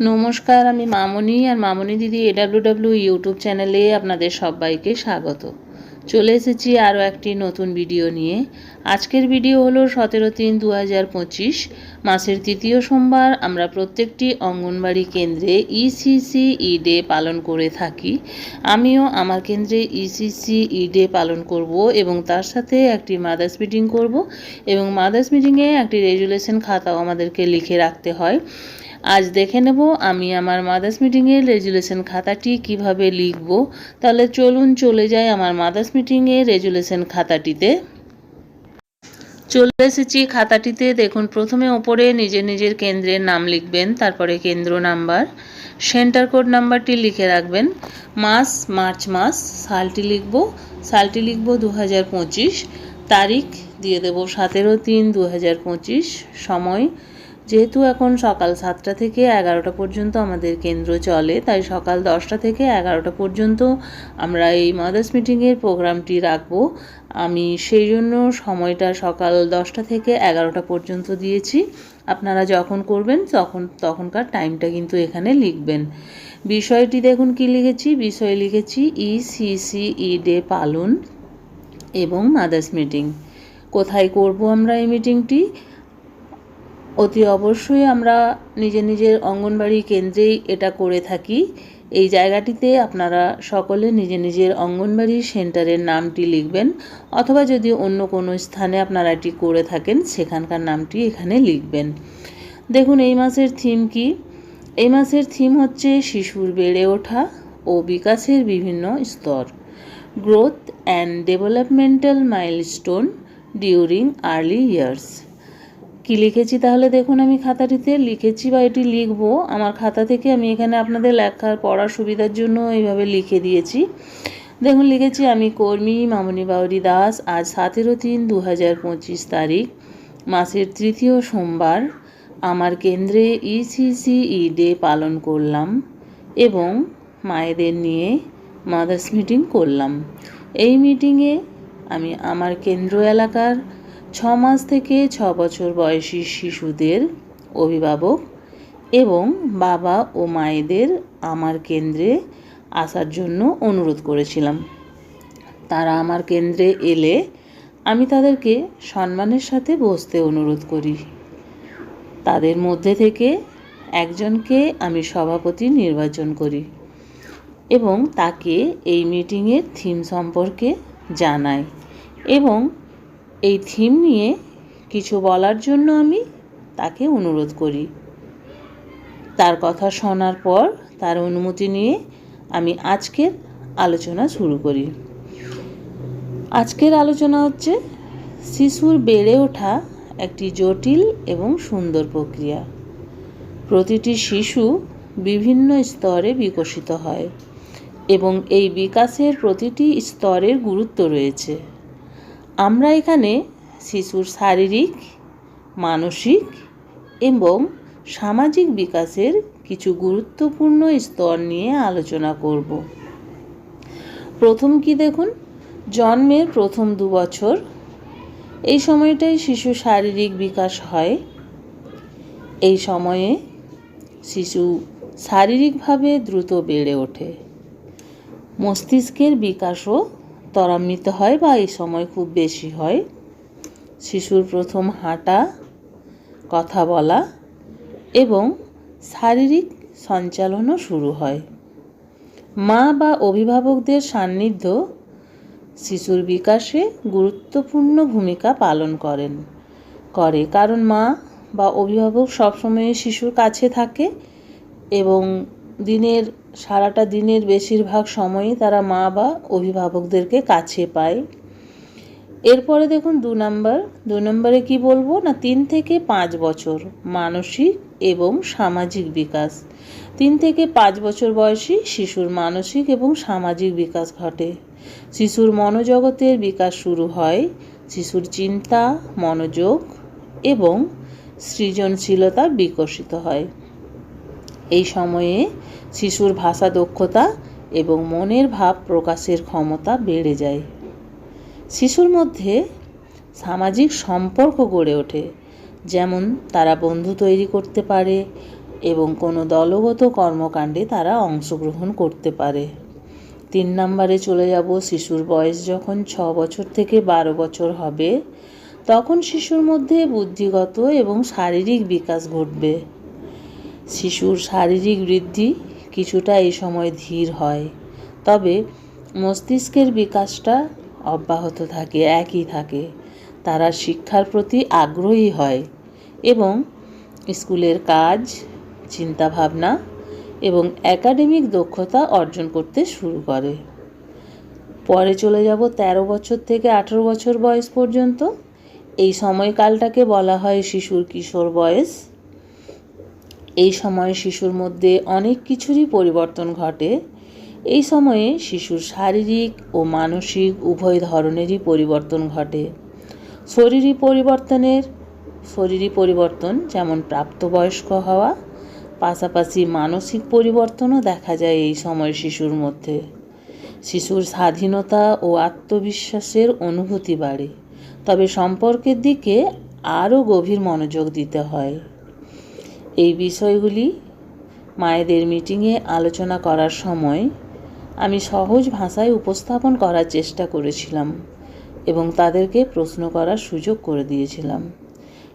নমস্কার, আমি মামনি আর মামনি দিদি এডাব্লিউডাব্লিউ ইউটিউব চ্যানেলে আপনাদের সবাইকে স্বাগত। চলে এসেছি আরও একটি নতুন ভিডিও নিয়ে। আজকের ভিডিও হলো সতেরো তিন দু হাজার পঁচিশ মাসের তৃতীয় সোমবার আমরা প্রত্যেকটি অঙ্গনবাড়ি কেন্দ্রে ইসিসি ই ডে পালন করে থাকি। আমিও আমার কেন্দ্রে ইসিসি ই ডে পালন করব এবং তার সাথে একটি মাদার্স মিটিং করব এবং মাদার্স মিটিংয়ে একটি রেজুলেশন খাতাও আমাদেরকে লিখে রাখতে হয়। আজ দেখে নেব আমি আমার মাদার্স মিটিংয়ের রেজুলেশন খাতাটি কীভাবে লিখব। তাহলে চলুন চলে যাই আমার মাদার্স মিটিংয়ের রেজুলেশন খাতাটিতে। চলে এসেছি খাতাটিতে। দেখুন, প্রথমে ওপরে নিজের নিজের কেন্দ্রের নাম লিখবেন, তারপরে কেন্দ্র নাম্বার, সেন্টার কোড নাম্বারটি লিখে রাখবেন। মাস, মার্চ মাস, সালটি লিখব। সালটি লিখব দু হাজার পঁচিশ। তারিখ দিয়ে দেব সতেরো তিন দু সময় যেহেতু এখন সকাল সাতটা থেকে এগারোটা পর্যন্ত আমাদের কেন্দ্র চলে, তাই সকাল দশটা থেকে এগারোটা পর্যন্ত আমরা এই মাদার্স মিটিংয়ের প্রোগ্রামটি রাখব। আমি সেই জন্য সময়টা সকাল দশটা থেকে এগারোটা পর্যন্ত দিয়েছি। আপনারা যখন করবেন তখন, তখনকার টাইমটা কিন্তু এখানে লিখবেন। বিষয়টি দেখুন কি লিখেছি? বিষয় লিখেছি ই সিসি ই ডে পালন এবং মাদার্স মিটিং কোথায় করব আমরা এই মিটিংটি অতি অবশ্যই আমরা নিজের নিজের অঙ্গনবাড়ি কেন্দ্রেই এটা করে থাকি। এই জায়গাটিতে আপনারা সকলে নিজের নিজের অঙ্গনবাড়ি সেন্টারের নামটি লিখবেন অথবা যদি অন্য কোনো স্থানে আপনারা এটি করে থাকেন, সেখানকার নামটি এখানে লিখবেন। দেখুন, এই মাসের থিম কি? এই মাসের থিম হচ্ছে শিশুর বেড়ে ওঠা ও বিকাশের বিভিন্ন স্তর। Growth and developmental milestone during early years. কি লিখেছি তাহলে দেখুন আমি খাতাটিতে লিখেছি বা এটি লিখব। আমার খাতা থেকে আমি এখানে আপনাদের লেখার, পড়ার সুবিধার জন্য এইভাবে লিখে দিয়েছি। দেখুন, লিখেছি আমি কর্মী মামনি বাউরি দাস, আজ সতেরো তিন দু হাজার পঁচিশ তারিখ, মাসের তৃতীয় সোমবার। আমার কেন্দ্রে ইসিসি ই ডে পালন করলাম এবং মায়েদের নিয়ে মাদার্স মিটিং করলাম। এই মিটিংয়ে আমি আমার কেন্দ্র এলাকার ছ মাস থেকে ছ বছর বয়সী শিশুদের অভিভাবক এবং বাবা ও মায়েদের আমার কেন্দ্রে আসার জন্য অনুরোধ করেছিলাম। তারা আমার কেন্দ্রে এলে আমি তাদেরকে সম্মানের সাথে বসতে অনুরোধ করি। তাদের মধ্যে থেকে একজনকে আমি সভাপতি নির্বাচন করি এবং তাকে এই মিটিংয়ের থিম সম্পর্কে জানাই এবং এই থিম নিয়ে কিছু বলার জন্য আমি তাকে অনুরোধ করি। তার কথা শোনার পর তার অনুমতি নিয়ে আমি আজকের আলোচনা শুরু করি। আজকের আলোচনা হচ্ছে শিশুর বেড়ে ওঠা একটি জটিল এবং সুন্দর প্রক্রিয়া। প্রতিটি শিশু বিভিন্ন স্তরে বিকশিত হয় এবং এই বিকাশের প্রতিটি স্তরের গুরুত্ব রয়েছে। আমরা এখানে শিশুর শারীরিক, মানসিক এবং সামাজিক বিকাশের কিছু গুরুত্বপূর্ণ স্তর নিয়ে আলোচনা করব। প্রথম কি দেখুন? জন্মের প্রথম দু বছর। এই সময়টাই শিশু শারীরিক বিকাশ হয়। এই সময়ে শিশু শারীরিকভাবে দ্রুত বেড়ে ওঠে। মস্তিষ্কের বিকাশও ত্বরান্বিত হয় বা এই সময় খুব বেশি হয়। শিশুর প্রথম হাঁটা, কথা বলা এবং শারীরিক সঞ্চালনও শুরু হয়। মা বা অভিভাবকদের সান্নিধ্য শিশুর বিকাশে গুরুত্বপূর্ণ ভূমিকা পালন করেন, করে। কারণ মা বা অভিভাবক সবসময় শিশুর কাছে থাকে এবং দিনের সারাটা দিনের বেশিরভাগ সময়ই তারা মা বা অভিভাবকদেরকে কাছে পায়। এরপরে দেখুন দু নম্বর। দু নম্বরে কি বলব? না, তিন থেকে পাঁচ বছর মানসিক এবং সামাজিক বিকাশ। তিন থেকে পাঁচ বছর বয়সী শিশুর মানসিক এবং সামাজিক বিকাশ ঘটে। শিশুর মনোজগতের বিকাশ শুরু হয় শিশুর চিন্তা, মনোযোগ এবং সৃজনশীলতা বিকশিত হয়। এই সময়ে শিশুর ভাষা দক্ষতা এবং মনের ভাব প্রকাশের ক্ষমতা বেড়ে যায়। শিশুর মধ্যে সামাজিক সম্পর্ক গড়ে ওঠে, যেমন তারা বন্ধু তৈরি করতে পারে এবং কোনো দলগত কর্মকাণ্ডে তারা অংশগ্রহণ করতে পারে। তিন নম্বরে চলে যাব শিশুর বয়স যখন ছ বছর থেকে বারো বছর হবে, তখন শিশুর মধ্যে বুদ্ধিগত এবং শারীরিক বিকাশ ঘটবে। শিশুর শারীরিক বৃদ্ধি কিছুটা এই সময় ধীর হয়। তবে মস্তিষ্কের বিকাশটা অব্যাহত থাকে, একই থাকে। তারা শিক্ষার প্রতি আগ্রহী হয় এবং স্কুলের কাজ, চিন্তাভাবনা এবং একাডেমিক দক্ষতা অর্জন করতে শুরু করে। পরে চলে যাব ১৩ বছর থেকে আঠেরো বছর বয়স পর্যন্ত। এই সময়কালটাকে বলা হয় শিশুর কিশোর বয়স। এই সময়ে শিশুর মধ্যে অনেক কিছুরই পরিবর্তন ঘটে। এই সময়ে শিশুর শারীরিক ও মানসিক উভয় ধরনেরই পরিবর্তন ঘটে। শরীরী পরিবর্তনের, শরীরী পরিবর্তন যেমন প্রাপ্তবয়স্ক হওয়া, পাশাপাশি মানসিক পরিবর্তনও দেখা যায় এই সময় শিশুর মধ্যে। শিশুর স্বাধীনতা ও আত্মবিশ্বাসের অনুভূতি বাড়ে, তবে সম্পর্কের দিকে আরও গভীর মনোযোগ দিতে হয়। এই বিষয়গুলি মায়েদের মিটিংয়ে আলোচনা করার সময় আমি সহজ ভাষায় উপস্থাপন করার চেষ্টা করেছিলাম এবং তাদেরকে প্রশ্ন করার সুযোগ করে দিয়েছিলাম।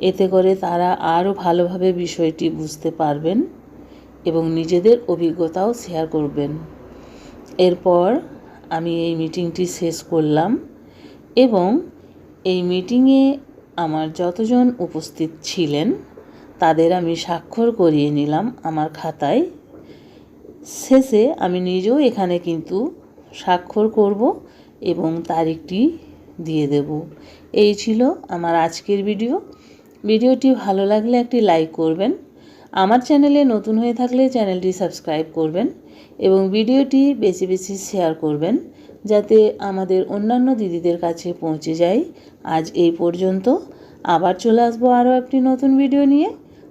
এতে করে তারা আরও ভালোভাবে বিষয়টি বুঝতে পারবেন এবং নিজেদের অভিজ্ঞতাও শেয়ার করবেন। এরপর আমি এই মিটিংটি শেষ করলাম এবং এই মিটিংয়ে আমার যতজন উপস্থিত ছিলেন তাদের আমি স্বাক্ষর করিয়ে নিলাম আমার খাতায়। শেষে আমি নিজেও এখানে কিন্তু স্বাক্ষর করব এবং তারিখটি দিয়ে দেব। এই ছিল আমার আজকের ভিডিও। ভিডিওটি ভালো লাগলে একটি লাইক করবেন। আমার চ্যানেলে নতুন হয়ে থাকলে চ্যানেলটি সাবস্ক্রাইব করবেন এবং ভিডিওটি বেশি বেশি শেয়ার করবেন যাতে আমাদের অন্যান্য দিদিদের কাছে পৌঁছে যায়। আজ এই পর্যন্ত। আবার চলে আসব আরও একটি নতুন ভিডিও নিয়ে।